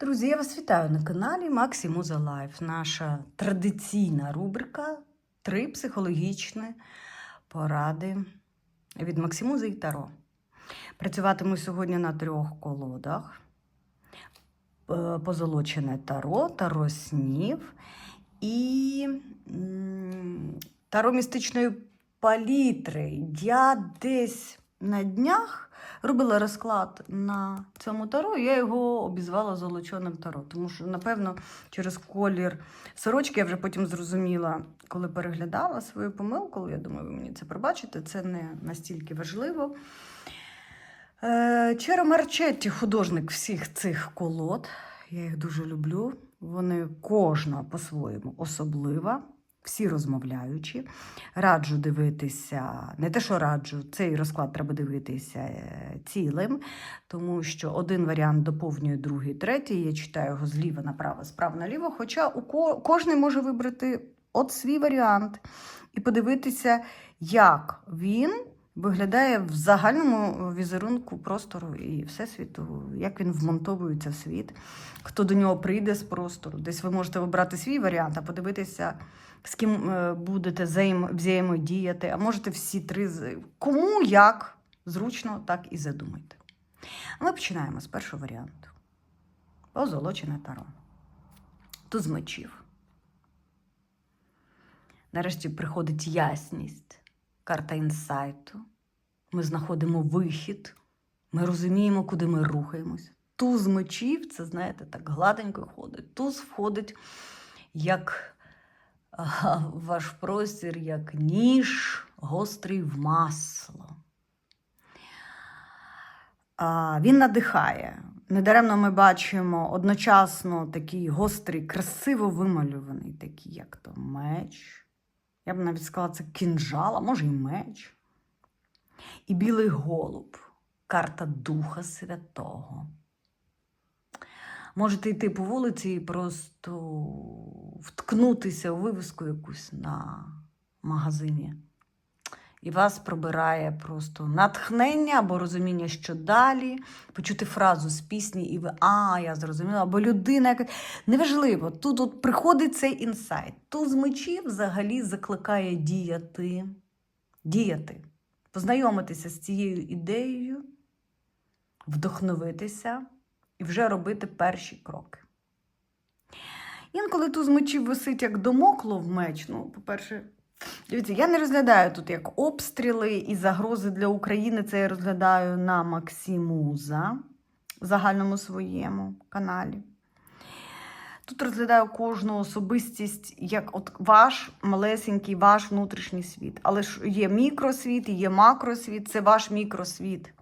Друзі, я вас вітаю на каналі Максі Муза Лайф. Наша традиційна рубрика Три психологічні поради від Максимузи і Таро. Працюватиму сьогодні на трьох колодах: Е, позолочене таро, таро снів і таро містичної палітри. Я десь на днях робила розклад на цьому таро, я його обізвала золоченим таро. Тому що, напевно, через колір сорочки я вже потім зрозуміла, коли переглядала свою помилку. Я думаю, ви мені це пробачите, це не настільки важливо. Е, Черо Марчетті, художник всіх цих колод. Я їх дуже люблю. Вони кожна по-своєму особлива, всі розмовляючі. Раджу дивитися, не те, що раджу, цей розклад треба дивитися е, цілим, тому що один варіант доповнює другий, третій. Я читаю його зліва направо, справа наліво. Хоча у ко- кожен може вибрати от свій варіант і подивитися, як він виглядає в загальному візерунку простору і всесвіту, як він вмонтовується в світ, хто до нього прийде з простору. Десь ви можете вибрати свій варіант, а подивитися, з ким е, будете взаємодіяти, а можете всі три. Кому як зручно, так і задумайте. Ми починаємо з першого варіанту. Позолочене таро. Туз мечів. Нарешті приходить ясність, карта інсайту. Ми знаходимо вихід, ми розуміємо, куди ми рухаємось. Туз мечів, це, знаєте, так гладенько ходить. Туз входить як ваш простір, як ніж гострий в масло. Він надихає. Недаремно ми бачимо одночасно такий гострий, красиво вималюваний, такий, як то меч. Я б навіть сказала, це кінжал, а може і меч. І білий голуб, карта Духа Святого. Можете йти по вулиці і просто вткнутися у вивіску якусь на магазині. І вас пробирає просто натхнення або розуміння, що далі, почути фразу з пісні, і ви, а, я зрозуміла, або людина, яка. Неважливо, тут от приходить цей інсайт. Туз мечів взагалі закликає діяти, діяти, познайомитися з цією ідеєю, вдохновитися і вже робити перші кроки. Інколи туз мечів висить як домоклов меч. Ну, по-перше, Дивіться, я не розглядаю тут як обстріли і загрози для України. Це я розглядаю на Максимуза в загальному своєму каналі. Тут розглядаю кожну особистість як от ваш малесенький, ваш внутрішній світ. Але ж є мікросвіт і є макросвіт, це ваш мікросвіт.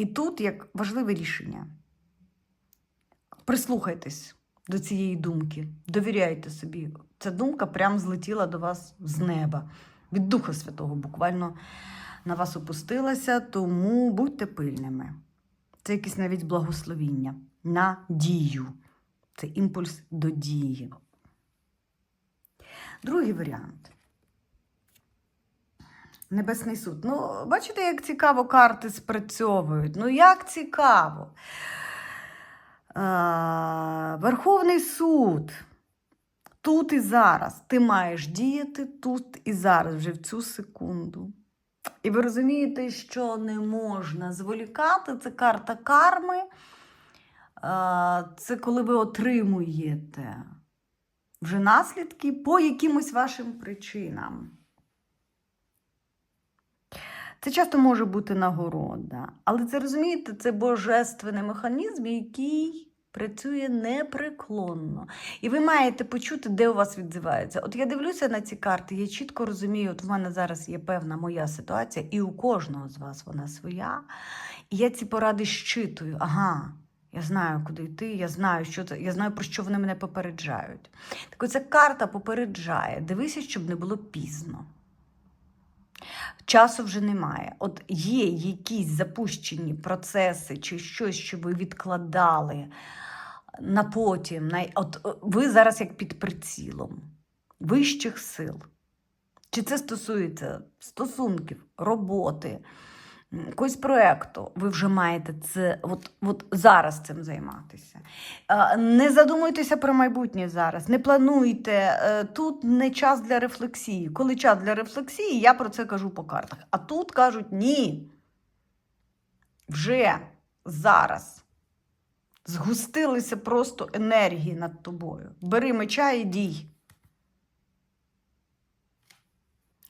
І тут як важливе рішення. Прислухайтесь до цієї думки, довіряйте собі. Ця думка прям злетіла до вас з неба, від Духа Святого, буквально на вас опустилася, тому будьте пильними. Це якесь навіть благословіння на дію. Це імпульс до дії. Другий варіант. Небесний суд. Ну, бачите, як цікаво карти спрацьовують. Ну, як цікаво. Верховний суд. Тут і зараз. Ти маєш діяти тут і зараз, вже в цю секунду. І ви розумієте, що не можна зволікати. Це карта карми. Це коли ви отримуєте вже наслідки по якимось вашим причинам. Це часто може бути нагорода, але це розумієте, це божественний механізм, який працює непреклонно. І ви маєте почути, де у вас відзивається. От я дивлюся на ці карти, я чітко розумію, от в мене зараз є певна моя ситуація, і у кожного з вас вона своя. І я ці поради щитую. Ага. Я знаю, куди йти, я знаю, що це, я знаю, про що вони мене попереджають. Так оця карта попереджає. Дивися, щоб не було пізно. Часу вже немає. От є якісь запущені процеси чи щось, що ви відкладали на потім. На... От е, ви зараз як під прицілом вищих сил. Чи це стосується стосунків, роботи, якогось проєкту, ви вже маєте це от, от зараз цим займатися. Не задумуйтеся про майбутнє зараз, не плануйте. Е, Тут не час для рефлексії. Коли час для рефлексії, я про це кажу по картах. А тут кажуть ні. Вже зараз згустилися просто енергії над тобою. Бери меча і дій.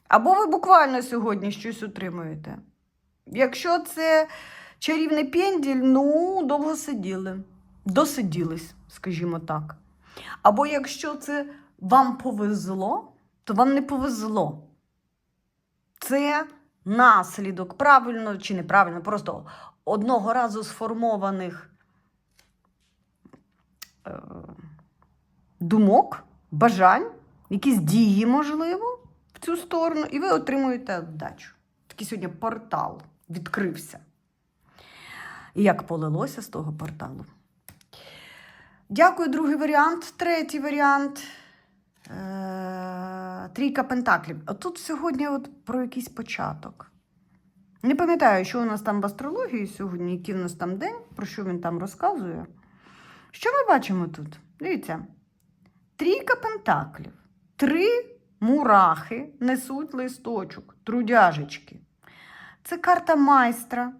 Або ви буквально сьогодні щось отримуєте. Якщо це чарівний пенділь, ну, довго сиділи. Досиділись, скажімо так. Або якщо це вам повезло, то вам не повезло. Це наслідок правильно чи неправильно, просто одного разу сформованих е, думок, бажань, якісь дії, можливо, в цю сторону, і ви отримуєте вдачу. Такий сьогодні портал відкрився. І як полилося з того порталу. Дякую, другий варіант. Третій варіант. Е, Трійка пентаклів. Отут сьогодні от про якийсь початок. Не пам'ятаю, що у нас там в астрології сьогодні, який у нас там день, про що він там розказує. Що ми бачимо тут? Дивіться. Трійка пентаклів. Три мурахи несуть листочок, трудяжечки. Це карта майстра.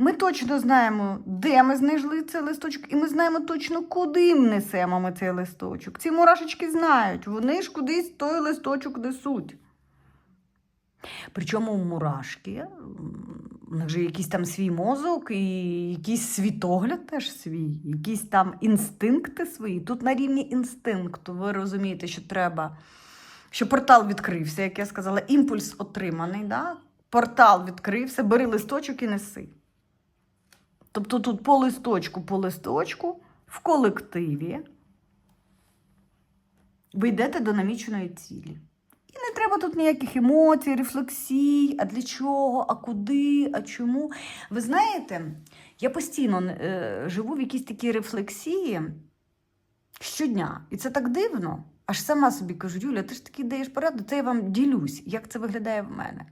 Ми точно знаємо, де ми знайшли цей листочок, і ми знаємо точно, куди ми несемо ми цей листочок. Ці мурашечки знають, вони ж кудись той листочок несуть. Причому мурашки, у них же якийсь там свій мозок і якийсь світогляд теж свій, якісь там інстинкти свої. Тут на рівні інстинкту ви розумієте, що треба, що портал відкрився, як я сказала, імпульс отриманий. Да? Портал відкрився, бери листочок і неси. Тобто тут по листочку, по листочку в колективі ви йдете до наміченої цілі. І не треба тут ніяких емоцій, рефлексій, а для чого, а куди, а чому. Ви знаєте, я постійно е, живу в якійсь такій рефлексії щодня. І це так дивно. Аж сама собі кажу, Юля, ти ж таки даєш пораду, то я вам ділюсь, як це виглядає в мене.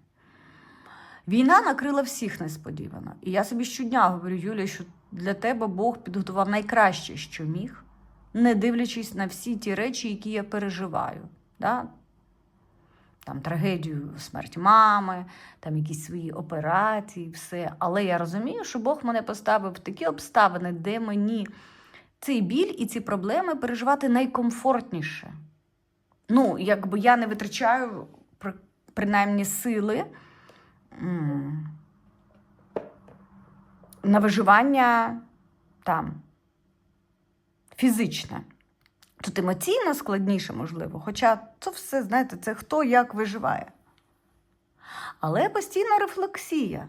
Війна накрила всіх несподівано. І я собі щодня говорю, Юля, що для тебе Бог підготував найкраще, що міг, не дивлячись на всі ті речі, які я переживаю. Да? Там трагедію, смерть мами, там якісь свої операції, все. Але я розумію, що Бог мене поставив в такі обставини, де мені цей біль і ці проблеми переживати найкомфортніше. Ну, якби я не витрачаю принаймні сили на виживання там фізичне. Тут емоційно складніше, можливо, хоча це все, знаєте, це хто як виживає. Але постійна рефлексія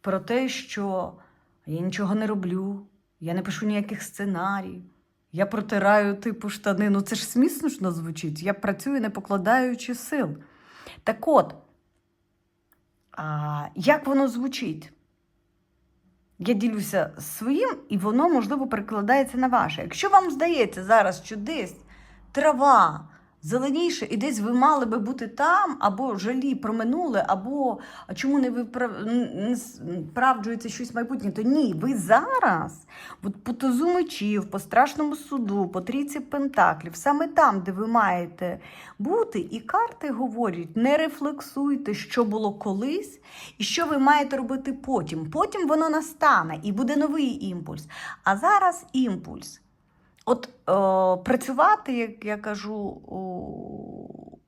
про те, що я нічого не роблю, я не пишу ніяких сценаріїв, я протираю типу штани. Ну це ж смішно звучить. Я працюю, не покладаючи сил. Так от, а, як воно звучить? Я ділюся своїм, і воно, можливо, перекладається на ваше. Якщо вам здається зараз, що десь трава зеленіше, і десь ви мали би бути там, або жалі про минуле, або чому не виправ... не справджується щось майбутнє, то ні, ви зараз, от по тузу мечів, по страшному суду, по трійці пентаклів, саме там, де ви маєте бути, і карти говорять: не рефлексуйте, що було колись, і що ви маєте робити потім. Потім воно настане і буде новий імпульс. А зараз імпульс. От е, працювати, як я кажу, у,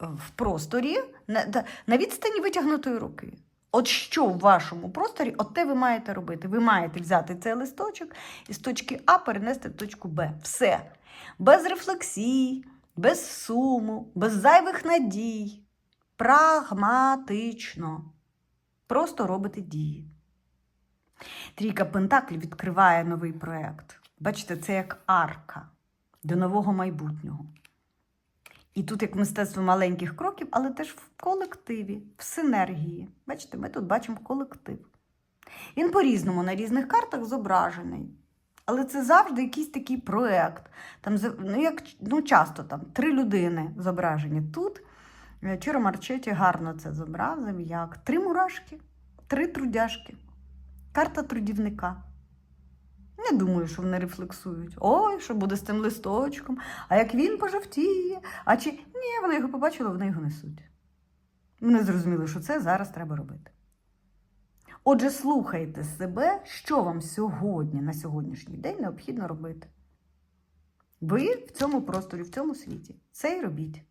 в просторі на, на відстані витягнутої руки. От що в вашому просторі, от те ви маєте робити. Ви маєте взяти цей листочок і з точки А перенести в точку Б. Все. Без рефлексій, без суму, без зайвих надій. Прагматично. Просто робите дії. Трійка Пентаклів відкриває новий проєкт. Бачите, це як арка до нового майбутнього. І тут як мистецтво маленьких кроків, але теж в колективі, в синергії. Бачите, ми тут бачимо колектив. Він по-різному на різних картах зображений. Але це завжди якийсь такий проєкт. Там, ну, як, ну, часто там три людини зображені. Тут Чиро Марчеті гарно це зобразив як три мурашки, три трудяшки, карта трудівника. Не думаю, що вони рефлексують. Ой, що буде з тим листочком, а як він пожовтіє, а чи ні, вони його побачили, вони його несуть. Вони зрозуміли, що це зараз треба робити. Отже, слухайте себе, що вам сьогодні, на сьогоднішній день необхідно робити. Ви в цьому просторі, в цьому світі. Це й робіть.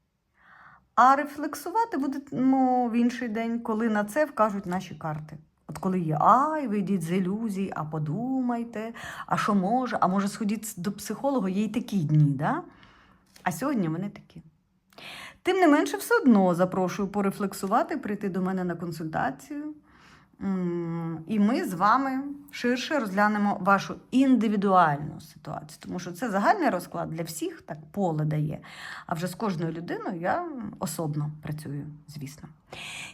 А рефлексувати будемо в інший день, коли на це вкажуть наші карти. От коли є ай, вийдіть з ілюзій, а подумайте, а що може, а може сходіть до психолога, є й такі дні, да? а сьогодні вони такі. Тим не менше, все одно запрошую порефлексувати, прийти до мене на консультацію. І ми з вами ширше розглянемо вашу індивідуальну ситуацію, тому що це загальний розклад для всіх, так поле дає. А вже з кожною людиною я особно працюю, звісно.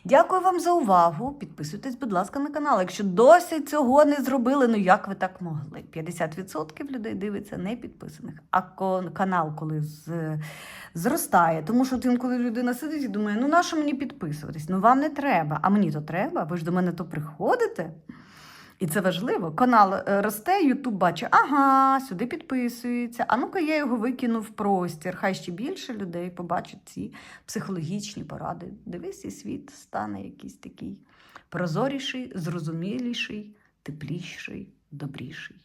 Дякую вам за увагу. Підписуйтесь, будь ласка, на канал. Якщо досі цього не зробили, ну як ви так могли? 50% людей дивиться не підписаних. А канал, коли з, зростає, тому що тим, коли людина сидить і думає, ну нащо мені підписуватись? Ну вам не треба, а мені то треба. Ви ж до мене то приходите. І це важливо. Канал е, росте, Ютуб бачить, ага, сюди підписується. А ну-ка я його викину в простір. Хай ще більше людей побачать ці психологічні поради. Дивись, і світ стане якийсь такий прозоріший, зрозуміліший, тепліший, добріший.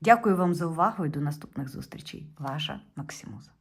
Дякую вам за увагу і до наступних зустрічей. Ваша Максимуза.